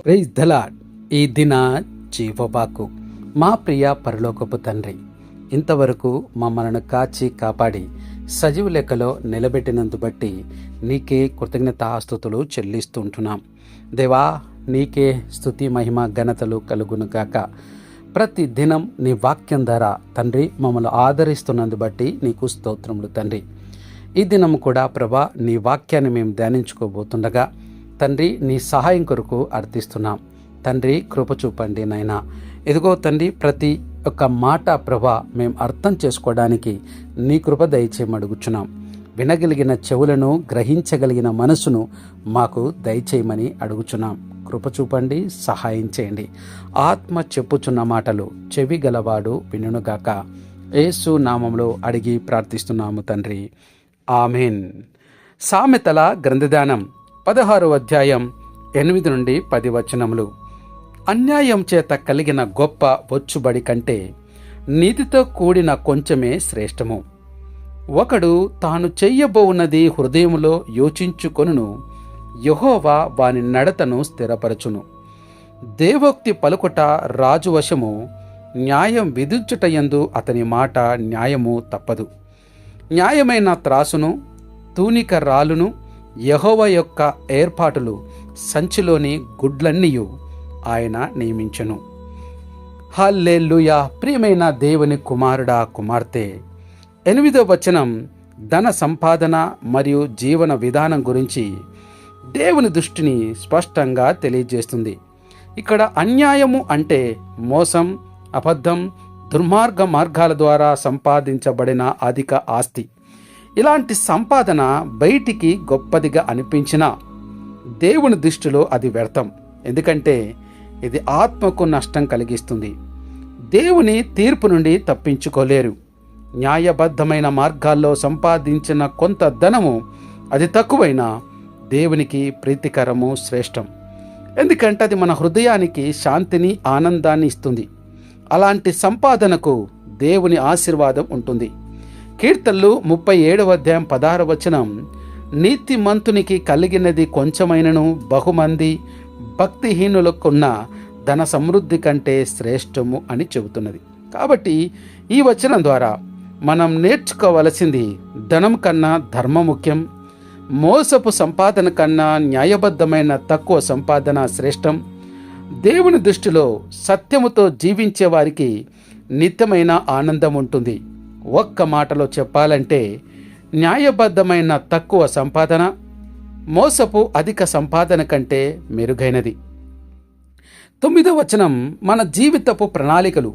Praise the Lord ఈ దిన జీవబాకు మా ప్రియ పరలోకపు తండ్రి ఇంతవరకు మమ్మలను కాచి కాపాడి సజీవ లెక్కలో నిలబెట్టినందు బట్టి నీకే కృతజ్ఞతాస్తుతులు చెల్లిస్తుంటున్నాం దేవా నీకే స్థుతి మహిమ ఘనతలు కలుగునుగాక ప్రతి దినం నీ వాక్యం ద్వారా తండ్రి మమ్మల్ని ఆదరిస్తున్నందు బట్టి నీకు స్తోత్రములు తండ్రి. ఈ దినం కూడా ప్రభా నీ వాక్యాన్ని మేము ధ్యానించుకోబోతుండగా తండ్రి నీ సహాయం కొరకు అర్థిస్తున్నాం. తండ్రి కృప చూపండి నాయన. ఎదుగో తండ్రి ప్రతి ఒక్క మాట ప్రభా మేము అర్థం చేసుకోవడానికి నీ కృప దయచేయమడుగుచున్నాం అడుగుచున్నాం. వినగలిగిన చెవులను గ్రహించగలిగిన మనసును మాకు దయచేయమని అడుగుచున్నాం. కృప చూపండి సహాయం చేయండి. ఆత్మ చెప్పుచున్న మాటలు చెవి గలవాడు వినుగాక ఏసు నామంలో అడిగి ప్రార్థిస్తున్నాము తండ్రి. ఆమెన్. సామెతల గ్రంథదానం. పదహారు అధ్యాయం ఎనిమిది నుండి పది వచనములు. అన్యాయం చేత కలిగిన గొప్ప వచ్చుబడి కంటే నీతితో కూడిన కొంచెమే శ్రేష్టము. ఒకడు తాను చెయ్యబోవున్నది హృదయములో యోచించుకొనును యహోవా వాని నడతను స్థిరపరచును. దేవోక్తి పలుకుట రాజువశము న్యాయం విధించుటయందు అతని మాట న్యాయము తప్పదు. న్యాయమైన త్రాసును తూనిక రాలును యహోవ యొక్క ఏర్పాటులు సంచిలోని గుడ్లన్నీయు ఆయన నియమించెను. హల్లెలూయా! ప్రియమైన దేవుని కుమారుడా కుమార్తె! ఎనిమిదో వచనం ధన సంపాదన మరియు జీవన విధానం గురించి దేవుని దృష్టిని స్పష్టంగా తెలియజేస్తుంది. ఇక్కడ అన్యాయము అంటే మోసం అబద్ధం దుర్మార్గ మార్గాల ద్వారా సంపాదించబడిన అధిక ఆస్తి. ఇలాంటి సంపాదన బయటికి గొప్పదిగా అనిపించినా దేవుని దృష్టిలో అది వ్యర్థం. ఎందుకంటే ఇది ఆత్మకు నష్టం కలిగిస్తుంది. దేవుని తీర్పు నుండి తప్పించుకోలేరు. న్యాయబద్ధమైన మార్గాల్లో సంపాదించిన కొంత ధనము అది తక్కువైనా దేవునికి ప్రీతికరము శ్రేష్టం. ఎందుకంటే అది మన హృదయానికి శాంతిని ఆనందాన్ని ఇస్తుంది. అలాంటి సంపాదనకు దేవుని ఆశీర్వాదం ఉంటుంది. కీర్తనలు ముప్పై ఏడవ అధ్యాయం పదహార వచనం. నీతిమంతునికి కలిగినది కొంచెమైనను బహుమంది భక్తిహీనులకున్న ధన సమృద్ధి కంటే శ్రేష్టము అని చెబుతున్నది. కాబట్టి ఈ వచనం ద్వారా మనం నేర్చుకోవలసింది ధనం కన్నా ధర్మ ముఖ్యం. మోసపు సంపాదన కన్నా న్యాయబద్ధమైన తక్కువ సంపాదన శ్రేష్టం. దేవుని దృష్టిలో సత్యముతో జీవించే వారికి నిత్యమైన ఆనందం ఉంటుంది. ఒక్క మాటలో చెప్పాలంటే న్యాయబద్ధమైన తక్కువ సంపాదన మోసపు అధిక సంపాదన కంటే మెరుగైనది. తొమ్మిదో వచనం మన జీవితపు ప్రణాళికలు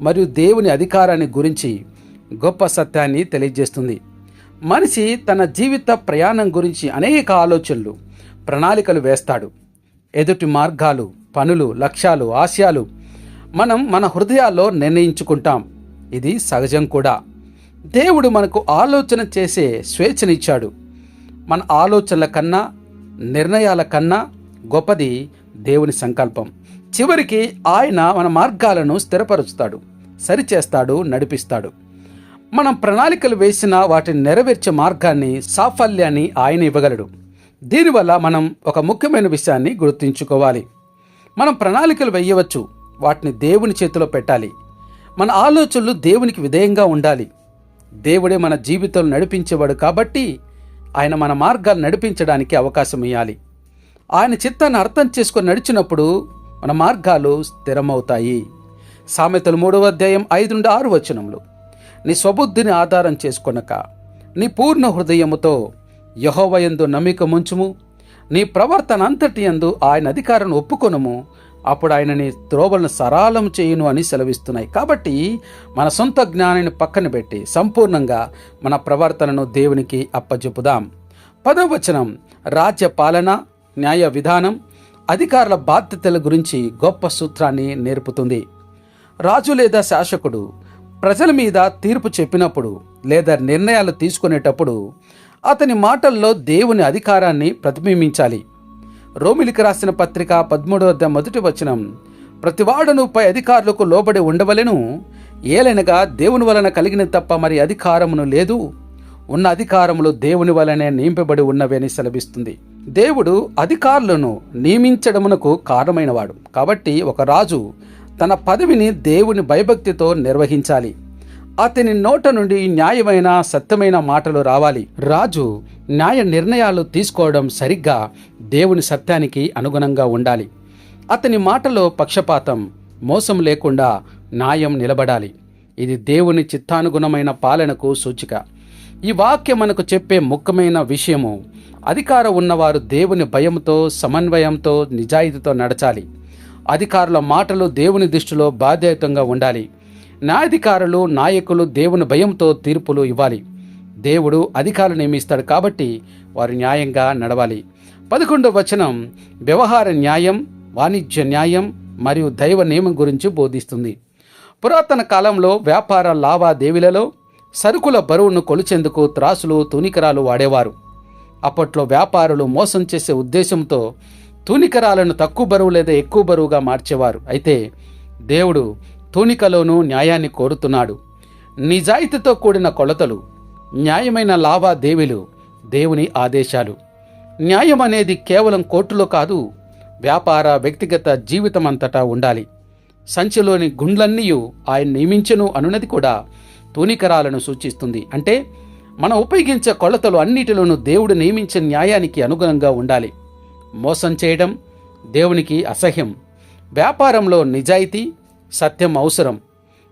మరియు దేవుని అధికారాన్ని గురించి గొప్ప సత్యాన్ని తెలియజేస్తుంది. మనిషి తన జీవిత ప్రయాణం గురించి అనేక ఆలోచనలు ప్రణాళికలు వేస్తాడు. ఎదుటి మార్గాలు పనులు లక్ష్యాలు ఆశయాలు మనం మన హృదయాల్లో నిర్ణయించుకుంటాం. ఇది సహజం కూడా. దేవుడు మనకు ఆలోచన చేసే స్వేచ్ఛనిచ్చాడు. మన ఆలోచనల కన్నా నిర్ణయాల కన్నా గొప్పది దేవుని సంకల్పం. చివరికి ఆయన మన మార్గాలను స్థిరపరుస్తాడు సరిచేస్తాడు నడిపిస్తాడు. మనం ప్రణాళికలు వేసిన వాటిని నెరవేర్చే మార్గాన్ని సాఫల్యాన్ని ఆయన ఇవ్వగలడు. దీనివల్ల మనం ఒక ముఖ్యమైన విషయాన్ని గుర్తుంచుకోవాలి. మనం ప్రణాళికలు వేయవచ్చు వాటిని దేవుని చేతిలో పెట్టాలి. మన ఆలోచనలు దేవునికి విధేయంగా ఉండాలి. దేవుడే మన జీవితంలో నడిపించేవాడు కాబట్టి ఆయన మన మార్గాలు నడిపించడానికి అవకాశం ఇవ్వాలి ఆయన చిత్తాన్ని అర్థం చేసుకొని నడిచినప్పుడు మన మార్గాలు స్థిరమవుతాయి. సామెతలు మూడవ అధ్యాయం ఐదు నుండి ఆరు వచనములు. నీ స్వబుద్ధిని ఆధారం చేసుకొనక నీ పూర్ణ హృదయముతో యహోవయందు నమ్మికముంచుము నీ ప్రవర్తన అంతటి యందు ఆయన అధికారం ఒప్పుకొనుము. అప్పుడు ఆయన నీ త్రోవలను సరాలం చేయును అని సెలవిస్తున్నాయి. కాబట్టి మన సొంత జ్ఞానాన్ని పక్కన పెట్టి సంపూర్ణంగా మన ప్రవర్తనను దేవునికి అప్పచెపుదాం పదవచనం రాజ్య పాలన న్యాయ విధానం అధికారుల బాధ్యతల గురించి గొప్ప సూత్రాన్ని నేర్పుతుంది. రాజు లేదా శాసకుడు ప్రజల మీద తీర్పు చెప్పినప్పుడు లేదా నిర్ణయాలు తీసుకునేటప్పుడు అతని మాటల్లో దేవుని అధికారాన్ని ప్రతిబింబించాలి. రోమిలికి రాసిన పత్రిక పదమూడవ మొదటి వచనం. ప్రతివాడును పై అధికారులకు లోబడి ఉండవలెను ఏలైనగా దేవుని వలన కలిగిన తప్ప మరి అధికారమును లేదు. ఉన్న అధికారములు దేవుని వలనే నింపబడి ఉన్నవి అని దేవుడు అధికారులను నియమించడమునకు కారణమైనవాడు. కాబట్టి ఒక రాజు తన పదవిని దేవుని భయభక్తితో నిర్వహించాలి. అతని నోట నుండి న్యాయమైన సత్యమైన మాటలు రావాలి. రాజు న్యాయ నిర్ణయాలు తీసుకోవడం సరిగ్గా దేవుని సత్యానికి అనుగుణంగా ఉండాలి. అతని మాటలో పక్షపాతం మోసం లేకుండా న్యాయం నిలబడాలి. ఇది దేవుని చిత్తానుగుణమైన పాలనకు సూచిక. ఈ వాక్యం మనకు చెప్పే ముఖ్యమైన విషయము అధికారం ఉన్నవారు దేవుని భయంతో సమన్వయంతో నిజాయితీతో నడచాలి. అధికారుల మాటలు దేవుని దృష్టిలో బాధ్యతంగా ఉండాలి. న్యాయాధికారులు నాయకులు దేవుని భయంతో తీర్పులు ఇవ్వాలి. దేవుడు అధికారులు నియమిస్తాడు కాబట్టి వారు న్యాయంగా నడవాలి. పదకొండవ వచనం వ్యవహార న్యాయం వాణిజ్య న్యాయం మరియు దైవ నియమం గురించి బోధిస్తుంది. పురాతన కాలంలో వ్యాపార లావాదేవీలలో సరుకుల బరువును కొలిచేందుకు త్రాసులు తూనికరాలు వాడేవారు. అప్పట్లో వ్యాపారులు మోసం చేసే ఉద్దేశంతో తూనికరాలను తక్కువ బరువు లేదా ఎక్కువ బరువుగా మార్చేవారు. అయితే దేవుడు తూనికలోనూ న్యాయాన్ని కోరుతున్నాడు. నిజాయితీతో కూడిన కొలతలు న్యాయమైన లావాదేవీలు దేవుని ఆదేశాలు. న్యాయం అనేది కేవలం కోర్టులో కాదు వ్యాపార వ్యక్తిగత జీవితం అంతటా ఉండాలి. సంచిలోని గుండ్లన్నీ ఆయన నియమించను అనున్నది కూడా తూనికరాలను సూచిస్తుంది. అంటే మనం ఉపయోగించే కొలతలు అన్నిటిలోనూ దేవుడు నియమించిన న్యాయానికి అనుగుణంగా ఉండాలి. మోసం చేయడం దేవునికి అసహ్యం. వ్యాపారంలో నిజాయితీ సత్యం అవసరం.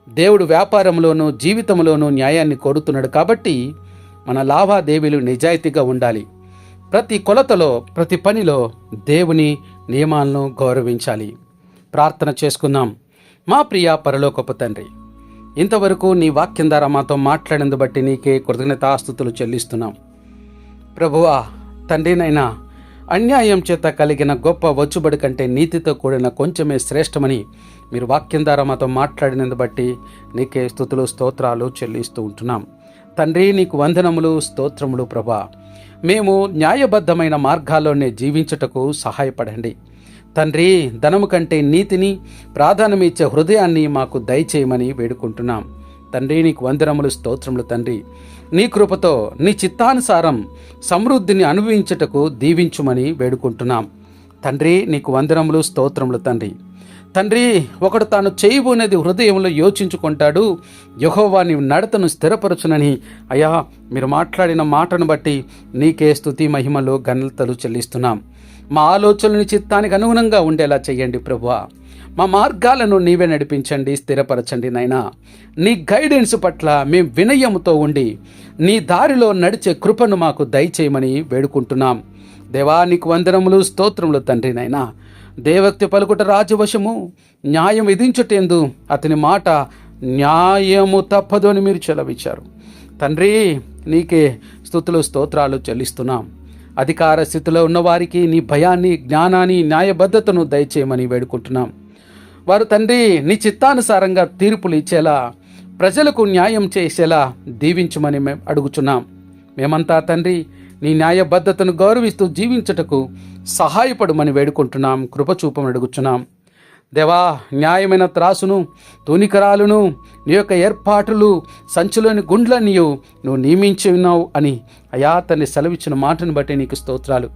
దేవుడు వ్యాపారంలోనూ జీవితంలోనూ న్యాయాన్ని కోరుతున్నాడు కాబట్టి మన లావాదేవీలు నిజాయితీగా ఉండాలి. ప్రతి కొలతలో ప్రతి పనిలో దేవుని నియమాలను గౌరవించాలి. ప్రార్థన చేసుకుందాం. మా ప్రియ పరలోకపు తండ్రి ఇంతవరకు నీ వాక్యం ద్వారా మాతో మాట్లాడినందు బట్టి నీకే కృతజ్ఞతాస్థుతులు చెల్లిస్తున్నాం. ప్రభువా తండ్రినైనా అన్యాయం చేత కలిగిన గొప్ప వచ్చుబడి కంటే నీతితో కూడిన కొంచెమే శ్రేష్టమని మీరు వాక్యం ద్వారా మాతో మాట్లాడినందు బట్టి నీకే స్థుతులు స్తోత్రాలు చెల్లిస్తూ ఉంటున్నాం. తండ్రి నీకు వందనములు స్తోత్రములు ప్రభా. మేము న్యాయబద్ధమైన మార్గాల్లోనే జీవించుటకు సహాయపడండి. తండ్రి ధనము కంటే నీతిని ప్రాధాన్యమిచ్చే హృదయాన్ని మాకు దయచేయమని వేడుకుంటున్నాం. తండ్రి నీకు వందనములు స్తోత్రములు తండ్రి. నీ కృపతో నీ చిత్తానుసారం సమృద్ధిని అనుభవించుటకు దీవించుమని వేడుకుంటున్నాం. తండ్రి నీకు వందనములు స్తోత్రములు తండ్రి. తండ్రి ఒకడు తాను చేయబోనేది హృదయంలో యోచించుకుంటాడు. యహోవా నీ నడతను స్థిరపరచునని. అయ్యా మీరు మాట్లాడిన మాటను బట్టి నీకే స్థుతి మహిమలో ఘనతలు చెల్లిస్తున్నాం. మా ఆలోచనని చిత్తానికి అనుగుణంగా ఉండేలా చేయండి ప్రభువా. మా మార్గాలను నీవే నడిపించండి స్థిరపరచండి నైనా నీ గైడెన్స్ పట్ల మేము వినయముతో ఉండి నీ దారిలో నడిచే కృపను మాకు దయచేయమని వేడుకుంటున్నాం. దేవా నీకు వందనములు స్తోత్రములు తండ్రి నైనా దేవక్తి పలుకుట రాజవశము న్యాయం విధించుటేందు అతని మాట న్యాయము తప్పదు అని మీరు చెలవిచ్చారు తండ్రి నీకే స్థుతులు స్తోత్రాలు చెల్లిస్తున్నాం. అధికార స్థితిలో ఉన్నవారికి నీ భయాన్ని జ్ఞానాన్ని న్యాయబద్ధతను దయచేయమని వేడుకుంటున్నాం. వారు తండ్రి నీ చిత్తానుసారంగా తీర్పులు ఇచ్చేలా ప్రజలకు న్యాయం చేసేలా దీవించమని మేము అడుగుచున్నాం. మేమంతా తండ్రి నీ న్యాయబద్ధతను గౌరవిస్తూ జీవించటకు సహాయపడమని వేడుకుంటున్నాం కృపచూపం అడుగుచున్నాం. దేవా న్యాయమైన త్రాసును తూనికరాలును నీ యొక్క ఏర్పాటులు సంచులోని గుండ్లన్నీ నువ్వు నియమించి ఉన్నావు అని అయా తన్ని సెలవిచ్చిన మాటను బట్టి నీకు స్తోత్రాలు.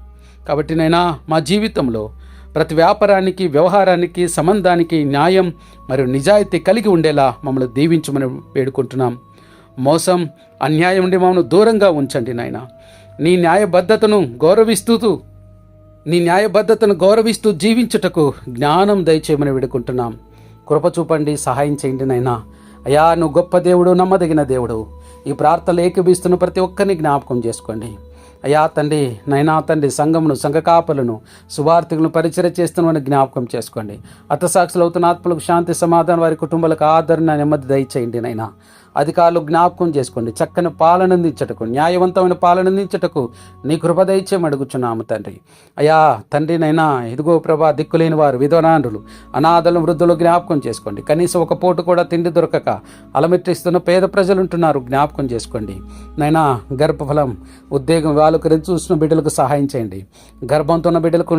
కాబట్టి నైనా మా జీవితంలో ప్రతి వ్యాపారానికి వ్యవహారానికి సంబంధానికి న్యాయం మరియు నిజాయితీ కలిగి ఉండేలా మమ్మల్ని దీవించమని వేడుకుంటున్నాం. మోసం అన్యాయం నుండి మమ్మను దూరంగా ఉంచండి నాయన. నీ న్యాయబద్ధతను గౌరవిస్తూ నీ న్యాయబద్ధతను గౌరవిస్తూ జీవించుటకు జ్ఞానం దయచేయమని వేడుకుంటున్నాం. కృప చూపండి సహాయం చేయండి నైనా అయా నువ్వు గొప్ప దేవుడు నమ్మదగిన దేవుడు. ఈ ప్రార్థనలు ఏకీభిస్తున్న ప్రతి ఒక్కరిని జ్ఞాపకం చేసుకోండి. అయా తండ్రి నైనా తండ్రి సంఘమును సంఘ కాపలను సువార్థికులను పరిచయ చేస్తున్న జ్ఞాపకం చేసుకోండి. అర్థసాక్షులు అవుతున్న ఆత్మలకు శాంతి సమాధానం వారి కుటుంబాలకు ఆదరణ నెమ్మది దయచేయండి నైనా అధికారులు జ్ఞాపకం చేసుకోండి. చక్కని పాలన అందించటకు న్యాయవంతమైన పాలన అందించటకు నీ కృప అడుగుచున్నాము తండ్రి. అయ్యా తండ్రి నైనా ఇదిగో ప్రభా దిక్కులేని వారు విధవనాండ్రులు అనాథలు వృద్ధులు జ్ఞాపకం చేసుకోండి. కనీసం ఒక పూట కూడా తిండి దొరకక అలమెట్టిస్తున్న పేద ప్రజలు ఉంటున్నారు జ్ఞాపకం చేసుకోండి. నైనా గర్భఫలం ఉద్యోగం వాళ్ళకు చూసిన బిడ్డలకు సహాయం చేయండి. గర్భంతో ఉన్న బిడ్డలకు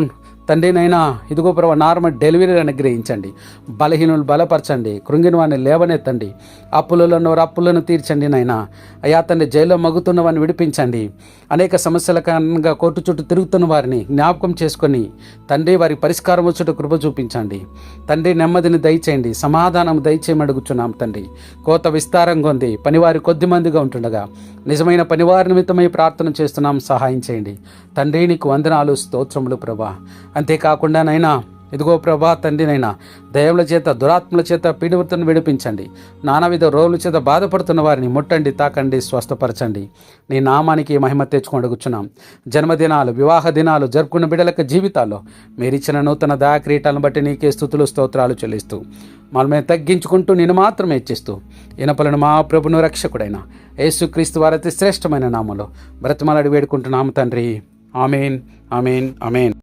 తండ్రి నైనా ఇదిగో ప్రభా నార్మల్ డెలివరీ అనుగ్రహించండి బలహీనులు బలపరచండి. కృంగిన వాడిని లేవనెత్తండి. అప్పులలో ఉన్నవారు అప్పులను తీర్చండి నైనా అయ్యా తండ్రి జైల్లో మగ్గుతున్న వారిని విడిపించండి. అనేక సమస్యల కారణంగా కోర్టు చుట్టూ తిరుగుతున్న వారిని జ్ఞాపకం చేసుకొని తండ్రి వారి పరిష్కారం వచ్చుట కృప చూపించండి. తండ్రి నెమ్మదిని దయచేయండి. సమాధానం దయచేయమడుగుచున్నాం తండ్రి. కోత విస్తారంగా ఉంది పనివారి కొద్ది మందిగా ఉంటుండగా నిజమైన పనివారి నిమిత్తమై ప్రార్థన చేస్తున్నాం. సహాయం చేయండి. తండ్రి నీకు వందనాలు స్తోత్రములు ప్రభా. అంతేకాకుండా నైనా ఇదిగో ప్రభా తండ్రినైనా దయముల చేత దురాత్మల చేత పీడివృతను విడిపించండి. నానావిధ రోగుల చేత బాధపడుతున్న వారిని ముట్టండి తాకండి స్వస్థపరచండి. నీ నామానికి మహిమ తెచ్చుకొని అడుగుచున్నాం. జన్మదినాలు వివాహ దినాలు జరుపుకున్న బిడ్డలకు జీవితాల్లో మీరిచ్చిన నూతన దయాక్రీటాలను బట్టి నీకే స్థుతులు స్తోత్రాలు చెల్లిస్తూ మనమే తగ్గించుకుంటూ నేను మాత్రమే ఇచ్చిస్తూ ఇనపలను మా ప్రభును రక్షకుడైన యేసుక్రీస్తు వారి శ్రేష్టమైన నామంలో బ్రతిమలాడి వేడుకుంటున్నాము తండ్రి. Amen amen amen.